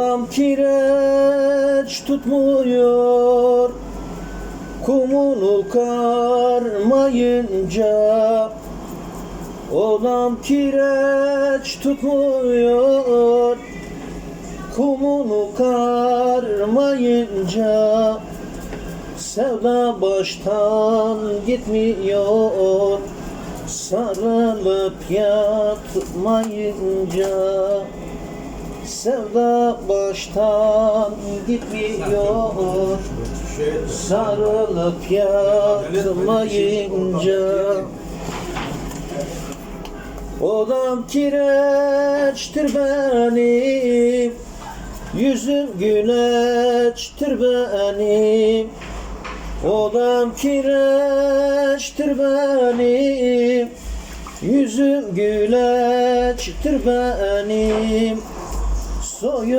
Tam kireç tutmuyor. Kumunu karmayınca Odam kireç tutmuyor. Kumunu karmayınca Sevda baştan gitmiyor. Sarılıp yatmayınca Sevda baştan gitmiyor. Sarılıp yatmayınca Odam kireçtir benim Yüzüm güneştir benim Odam kireçtir benim Yüzüm güleçtir benim soy